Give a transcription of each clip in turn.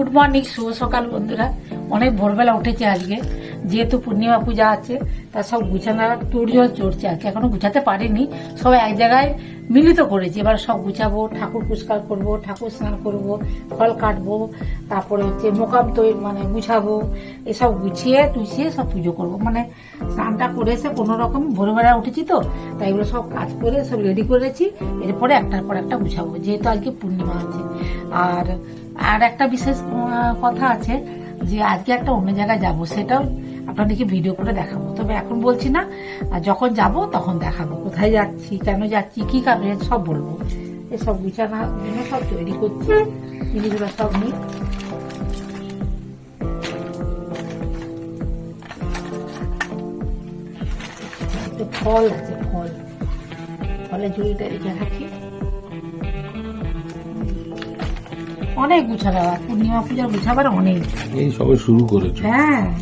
Good morning শুভ সকাল বন্ধুরা। অনেক ভোরবেলা উঠেছে আজকে। যেহেতু পূর্ণিমা পূজা আছে, তা সব গুছানো তোড়জোড় চড়ছে আর এখনও গুছাতে পারিনি। সব এক জায়গায় মিলিত করেছি। এবার সব গুছাবো, ঠাকুর পুষ্কার করব, ঠাকুর স্নান করব, ফল কাটবো, তারপরে হচ্ছে মোকাম তৈরি মানে গুছাবো, এসব গুছিয়ে টুছিয়ে সব পুজো করব। মানে স্নানটা করে এসে কোনো রকম ভোরবেলা উঠেছি তো, তাই এগুলো সব কাজ করে সব রেডি করেছি। এরপরে একটার পর একটা গুছাবো, যেহেতু আজকে পূর্ণিমা আছে। আর আর একটা বিশেষ কথা আছে যে আজকে একটা অন্য জায়গায় যাব, সেটাও আপনাদেরকে ভিডিও করে দেখাবো। তবে এখন বলছি না যখন যাব তখন দেখাবো, কোথায় যাচ্ছি, কেন যাচ্ছি, কি কারণে সব বলব। এসব বিছানা সব তৈরি করছি, জিনিসগুলো সব নিয়ে। ফল আছে, ফল। ফলের ঝুড়িটা রেখে রাখি। অনেক গুছাবে আবার পূর্ণিমা পূজার গুছাবার অনেক। এই সবে শুরু করেছ। হ্যাঁ।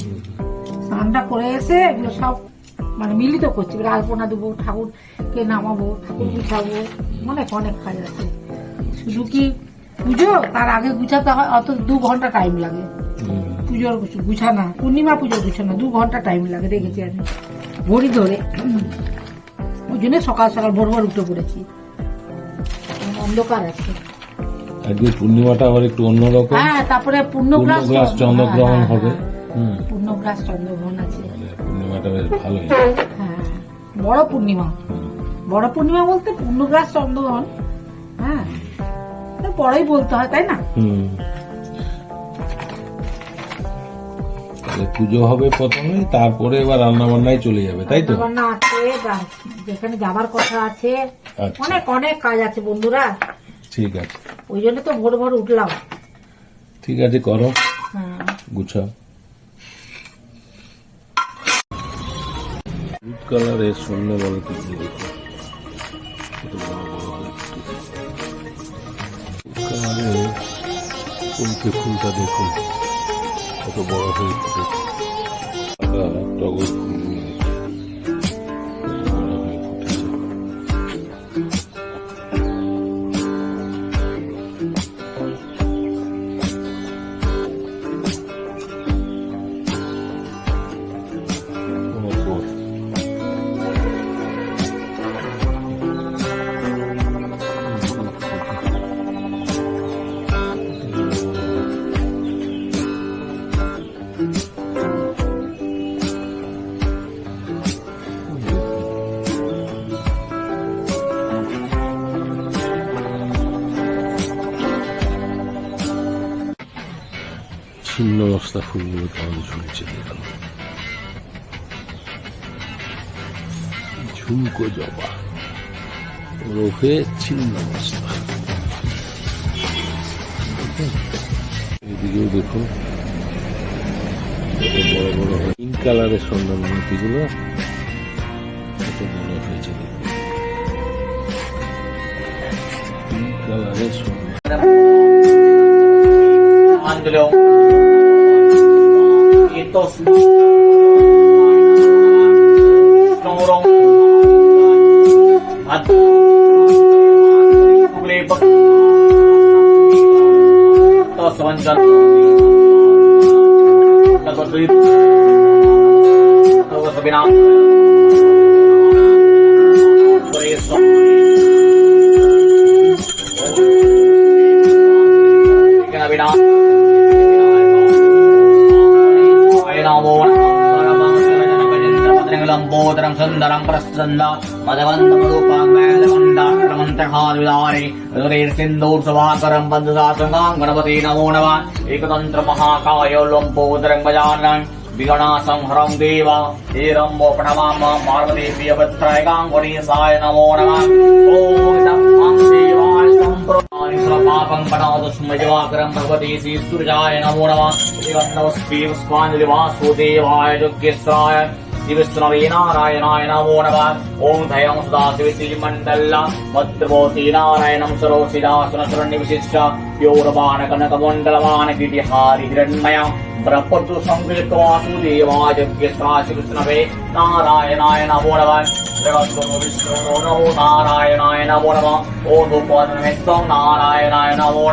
স্নানটা করে এসে এগুলো সব মানে মিলিত করছি। এবার আলপনা দেবো ঠাকুরকে নামাবো ঠাকুর গুছাবো। অনেক অনেক কাজ আছে। শুধু কি পুজো? তার আগে গুছাতে হয় অত দু ঘণ্টা টাইম লাগে। পুজোর গুছ- গুছানা পূর্ণিমা পুজোর গুছানা দু ঘণ্টা টাইম লাগে দেখেছি আমি। ঘড়ি ধরে ওই জন্য সকাল সকাল ভোর ভোর উঠে পড়েছি। অন্ধকার আছে। আজকে পূর্ণিমাটা আবার একটু অন্যরকম হ্যাঁ তারপরে পূর্ণগ্রাস চন্দ্রগ্রহণ হবে। হুম পূর্ণগ্রাস চন্দ্রগ্রহণ আছে। পূর্ণিমাটা বেশ ভালোই। হ্যাঁ বড় পূর্ণিমা। বড় পূর্ণিমা বলতে পূর্ণগ্রাস চন্দ্রগ্রহণ। হ্যাঁ বড়ই বলতে হয় তাই না? পুজো হবে প্রথমে তারপরে এবার রান্না বান্নায় চলে যাবে তাই তো? রান্না আছে যেখানে যাবার কথা আছে। আচ্ছা। অনেক অনেক কাজ আছে বন্ধুরা। ঠিক আছে। ওই জন্য তো ভোর ভোর উঠলাম। ঠিক আছে করো। হ্যাঁ। গুছাও। হলুদ কালারের সন্ধ্যে বলে কিছু দেখো। কত বড় বড় হয়ে কালারের কলকে ফুলটা দেখুন কত বড় হয়ে ফুটেছে ছিন্ন মস্তা ফুলগুলো কেমন ঝুলছে দেখুন ঝুমকো জবা। ওরফে ছিন্ন মস্তা এদিকেও দেখুন। বড় বড় পিঙ্ক কালারের সন্ধান মূর্তিগুলো কত বড় হয়েছে দেখুন পিঙ্ক কালারের সন্ধান Santos. Norong. At Kulibak. Tos wancan. Takot rito. Takot sa binang. Sundaram Prashantha மதவந்தமூபாங்கமந்தகாரிதாரி உதகைர் Sindoor சுபாகரம் பந்துதாசுகாம் Ganapathi நமோ நம ஏகதந்திர மகாகாயோலம் போதரங் பஜானன் விகணாசம் தேவா ஏரம் ஓபணமாம பார்வதி பிரியபத்ராயகாம் கணேசாய நமோ ஓம் தம் தேவாய் சம்பிரதாய பாபம் பணாது விஷ்ணவே நாராயணாய நமோ. நம ஓம் தயம் சுதா சிவித்ரி மண்டல மத்ருமோதி நாராயணம் சரோசிதா சுனசுரண்ய விசிஷ்ட யோரபான கனகமண்டலமான கிட்டிஹாரி ஹிரண்மய பிரபத்து சங்கீர்த்தவாசுதேவாஜ்யஸ்ராசி விஷ்ணவே நாராயணாய நமோ நம நாராயணாய நமோ நம ஓம் உபாதனமெத்தம் நாராயணாய நமோ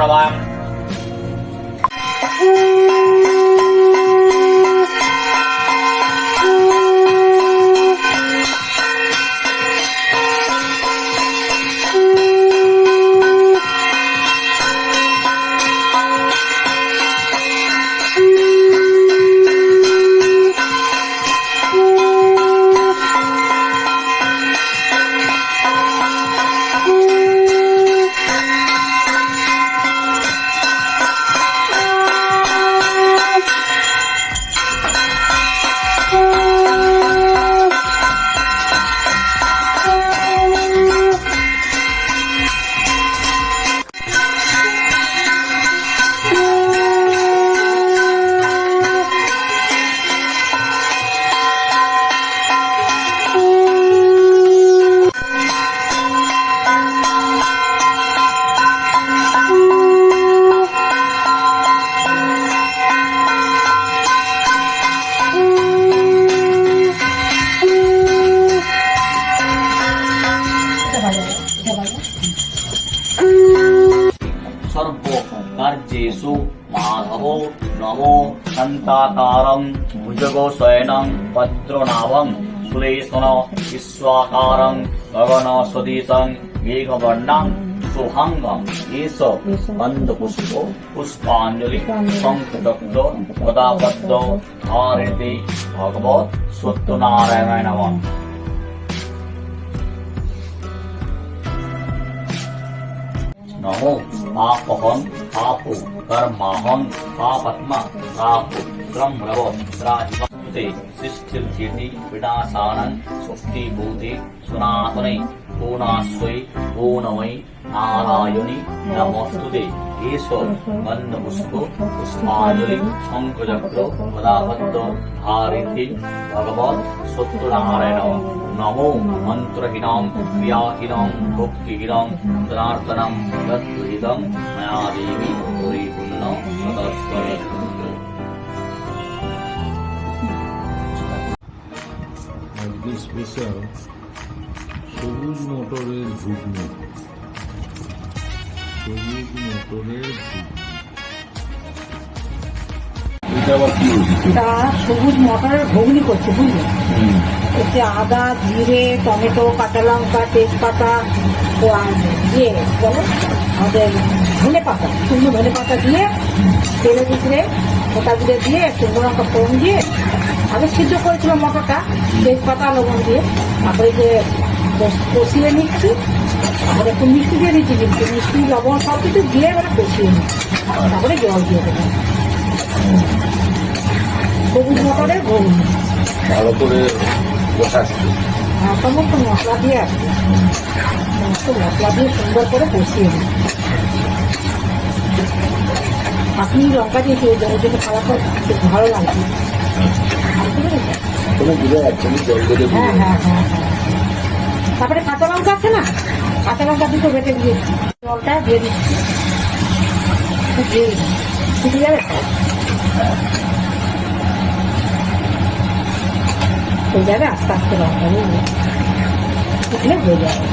विश्वाकारं भुजगो भुजगोशयनं पद्मनाभं सुलेशन विश्वाकारं गगन गगनसदीशं मेघवर्णं शुभाङ्गं एष बन्धपुष्पो पुष्पाञ्जलि शङ्खदग्ध पदाबद्ध आरति भगवत् सत्यनारायणाय नमः नमो आपहं पापो। कर्महं पापत्मा कापुत्रं रवो राजवते शिष्ठिर्धीति विनाशानन् सुष्टिभूते सुनातने पूर्णाश्वै पूर्णवै नारायणि नमोऽस्तुते ईश्व मन्दपुष्पो पुष्पाञ्जलि शङ्कुचक्रो पदापद्म धारिति भगवत् स्वत्तुनारायणम् ধারিতে ভগবৎ সত্যনারায়ণ নমো মন্ত্রহীনং ক্রিয়াহীনং ভক্তিহীনং জনার্দনম যদ্দুহিতং ময়া দেবী পরিপূর্ণ সদস্বরে আজকে স্পেশাল সবুজ মটরের ঘুগনি সবুজ মটরের ঘুগনি এটা আবার কি তা সবুজ মটরের ঘুগনি করছে বুঝলি? এতে আদা জিরে টমেটো কাঁচা লঙ্কা তেজপাতা ইয়ে বলো? আমাদের ধনে পাতা শুকনো ধনে পাতা দিয়ে তেলে ভিতরে ওটা দিয়ে দিয়ে শুকনো লঙ্কা ফোড়ন দিয়ে আগে সিদ্ধ করেছিলাম মটরটা তেজপাতা লবণ দিয়ে। তারপরে যে কষিয়ে নিচ্ছি তারপরে একটু মিষ্টি দিয়ে দিচ্ছি কিন্তু মিষ্টি লবণ সব কিছু দিয়ে এবারে কষিয়ে নিচ্ছি। তারপরে জল দিয়ে দেবো। সবুজ মটরের ঘুগনি ভালো করে বসাচ্ছি হ্যাঁ, সমস্ত মশলা দিয়ে আসবে। সমস্ত মশলা দিয়ে সুন্দর করে কষিয়ে নিন আপনি লঙ্কা দিয়ে খেয়ে দেবেন যেটা খাওয়া খুব ভালো লাগবে হ্যাঁ হ্যাঁ হ্যাঁ হ্যাঁ। তারপরে কাঁচা লঙ্কা আছে না? কাঁচা লঙ্কা দুটো বেটে দিয়েছি জলটা দিয়ে দিচ্ছি। দিয়ে যাবে তো? হয়ে যাবে আস্তে আস্তে লঙ্কা বুঝলে ফুটলে হয়ে যাবে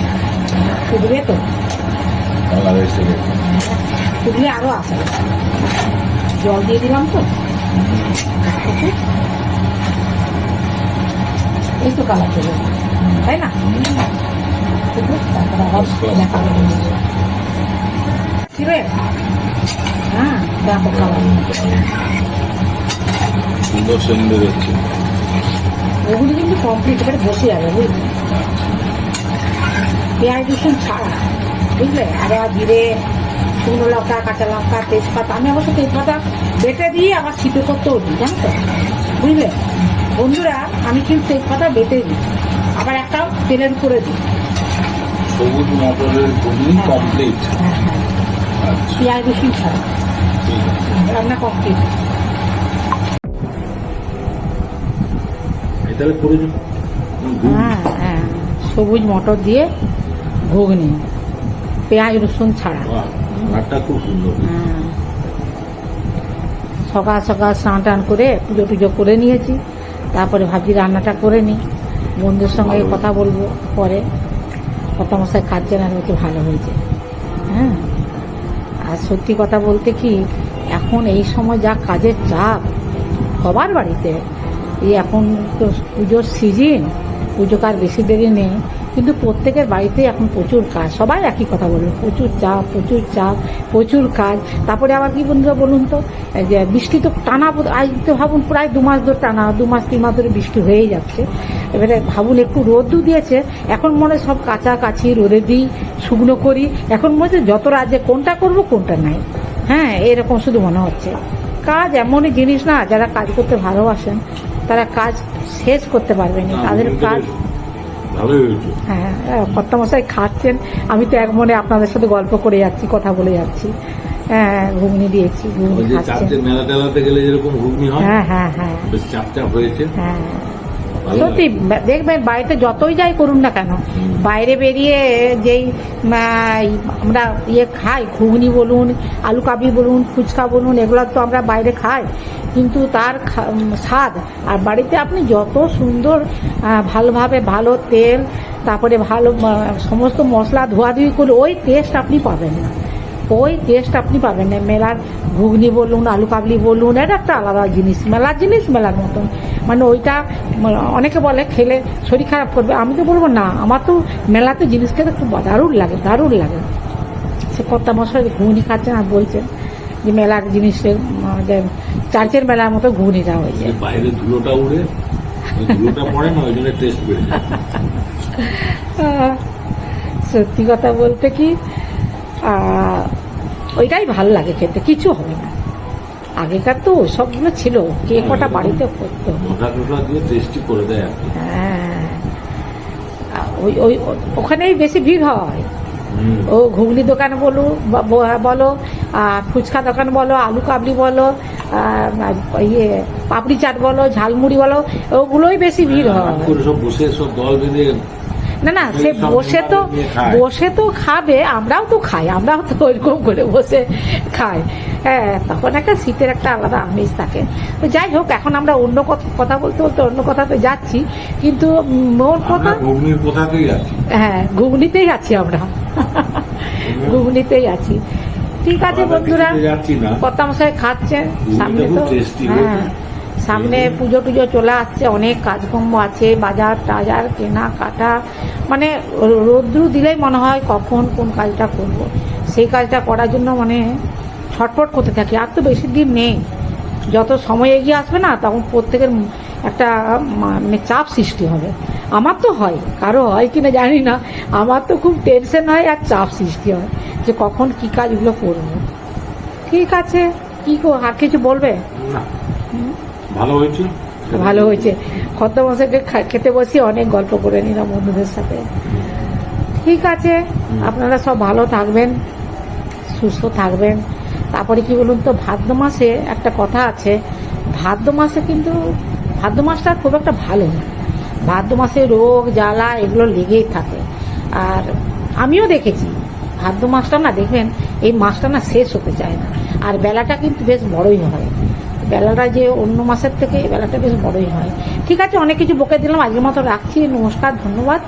ফুটবে তো ফুটলে আরও আসবে জল দিয়ে দিলাম তো এই তো কালার চলে তাই না তারপরে আবার দেখা হবে। কি রে হ্যাঁ দেখো কালার সুন্দর সেন্ড বেরোচ্ছে ওগুলি কিন্তু কমপ্লিট এবারে বসে যাবে বুঝলি? পেঁয়াজ রসুন ছাড়া বুঝলে? আদা জিরে শুকনো লঙ্কা কাঁচা লঙ্কা তেজপাতা। আমি অবশ্য তেজপাতা বেটে দিয়ে আবার ছিপে করতেও দিই জানো তো? বুঝলে? বন্ধুরা আমি কিন্তু তেজপাতা বেটে দিই। আবার একটা তেলের উপরে দিই। সবুজ মটরের ঘুগনি কমপ্লিট হ্যাঁ হ্যাঁ। আচ্ছা। পেঁয়াজ রসুন ছাড়া। রান্না কমপ্লিট তাহলে হ্যাঁ হ্যাঁ সবুজ মটর দিয়ে ঘুগনি পেঁয়াজ রসুন ছাড়া। বাহ খুব সুন্দর। হ্যাঁ। সকাল সকাল স্নান টান করে পুজো টুজো করে নিয়েছি। তারপরে ভাবছি রান্নাটা করে নিই। বন্ধুর সঙ্গে কথা বলব পরে। কত মশাই খাচ্ছে না হচ্ছে ভালো হয়েছে। হ্যাঁ আর সত্যি কথা বলতে কি এখন এই সময় যা কাজের চাপ সবার বাড়িতে এই এখন তো পুজোর সিজন পুজো কার বেশি দেরি নেই। কিন্তু প্রত্যেকের বাড়িতেই এখন প্রচুর কাজ, সবাই একই কথা বলবে প্রচুর চাপ প্রচুর চাপ, প্রচুর কাজ। তারপরে আবার কি বন্ধুরা বলুন তো যে বৃষ্টি তো টানা, আজ তো ভাবুন প্রায় দু মাস ধরে টানা, দু মাস, তিন মাস ধরে বৃষ্টি হয়েই যাচ্ছে। এবারে ভাবুন একটু রোদ্দু দিয়েছে, এখন মনে সব কাছাকাছি রোদে দিই, শুকনো করি। এখন মনে হচ্ছে যত রাজ্যে কোনটা করব, কোনটা নাই। হ্যাঁ এরকম শুধু মনে হচ্ছে। কাজ এমনই জিনিস না, যারা কাজ করতে ভালোবাসেন তারা কাজ শেষ করতে পারবেন না তাদের কাজ ভালোই হ্যাঁ কর্তামশাই খাচ্ছেন। আমি তো এক মনে আপনাদের সাথে গল্প করে যাচ্ছি কথা বলে যাচ্ছি। হ্যাঁ ঘুগনি দিয়েছি ঘুগনি খাচ্ছেন। মেলা টেলাতে গেলে যেরকম ঘুগনি হয় হ্যাঁ হ্যাঁ হ্যাঁ। বেশ চাপ চাপ হয়েছে। হ্যাঁ সত্যি দেখবেন বাড়িতে যতই যাই করুন না কেন বাইরে বেরিয়ে যেই আমরা ইয়ে খাই ঘুগনি বলুন আলু কাবি বলুন ফুচকা বলুন এগুলো তো আমরা বাইরে খাই। কিন্তু তার স্বাদ। আর বাড়িতে আপনি যত সুন্দর ভালোভাবে ভালো তেল, তারপরে ভালো সমস্ত মশলা ধোয়াধুয়ি করে ওই টেস্ট আপনি পাবেন না। ওই টেস্ট আপনি পাবেন না। মেলার ঘুগনি বলুন, আলু কাবলি বলুন, এটা একটা আলাদা জিনিস, মেলার জিনিস মেলার মতন। মানে ওইটা অনেকে বলে, খেলে শরীর খারাপ করবে। আমি তো বলব, না, আমার তো মেলাতে জিনিস খেতে খুব দারুণ লাগে দারুণ লাগে। সে কর্তা মশাই ঘুগনি খাচ্ছেন আর বলছেন যে মেলার জিনিসের আহ, চার্চের মেলার মতো ঘুগনিটা হয়েছে যে বাইরে ধুলোটা উড়ে ধুলোটা পড়ে না ওই জন্য টেস্ট বেড়ে যায়। সত্যি কথা বলতে কি ওইটাই ভালো লাগে খেতে কিছু হবে না। আগেকার তো সবগুলো ছিল কে কটা বাড়িতে করতো। হ্যাঁ। ওই ওই ওখানেই বেশি ভিড় হয়। ও ঘুগনি দোকান বলো বা- বলো ফুচকা দোকান বলো আলু কাবলি বলো ইয়ে পাপড়ি চাট বলো ঝালমুড়ি বলো ওগুলোই বেশি ভিড় হয়। না না সে বসে তো। বসে তো খাবে আমরাও তো খাই আমরাও তো ওইরকম করে বসে খাই। হ্যাঁ তখন একটা শীতের একটা আলাদা আমেজ থাকে। তো যাই হোক এখন আমরা অন্য কথা- কথা বলতে বলতে অন্য কথাতে যাচ্ছি কিন্তু মোর কথা ঘুগনির কোথাতেই আছি হ্যাঁ ঘুগনিতেই আছি আমরা। ঘুগনিতেই আছি। ঠিক আছে বন্ধুরা। না। কর্তামশাই খাচ্ছেন সামনে তো হ্যাঁ সামনে পুজো টুজো চলে আসছে অনেক কাজকর্ম আছে বাজার টাজার কেনা কাটা। মানে রোদ্রু দিলেই মনে হয় কখন কোন কাজটা করব। সেই কাজটা করার জন্য মানে ছটফট করতে থাকি। আর তো বেশি দিন নেই। যত সময় এগিয়ে আসবে না তখন প্রত্যেকের একটা মানে চাপ সৃষ্টি হবে। আমার তো হয় কারও হয় কিনা জানি না। আমার তো খুব টেনশন হয় আর চাপ সৃষ্টি হয় যে কখন কি কাজগুলো করব। ঠিক আছে কি কো আর কিছু বলবে? ভালো হয়েছে? ভালো হয়েছে। খদ্দ মশাইকে খেতে বসি অনেক গল্প করে নিলাম বন্ধুদের সাথে। ঠিক আছে আপনারা সব ভালো থাকবেন সুস্থ থাকবেন। তারপরে কি বলুন তো ভাদ্র মাসে একটা কথা আছে ভাদ্র মাসে কিন্তু ভাদ্র মাসটা খুব একটা ভালো না। ভাদ্র মাসে রোগ, জ্বালা এগুলো লেগেই থাকে। আর আমিও দেখেছি, ভাদ্র মাসটা না দেখবেন, এই মাসটা না শেষ হতে চায় না। আর বেলাটা কিন্তু বেশ বড়ই হয়। বেলাটা যে অন্য মাসের থেকে বেলাটা বেশ বড়ই হয়। ঠিক আছে, অনেক কিছু বকে দিলাম, আজকের মতো রাখছি, নমস্কার, ধন্যবাদ।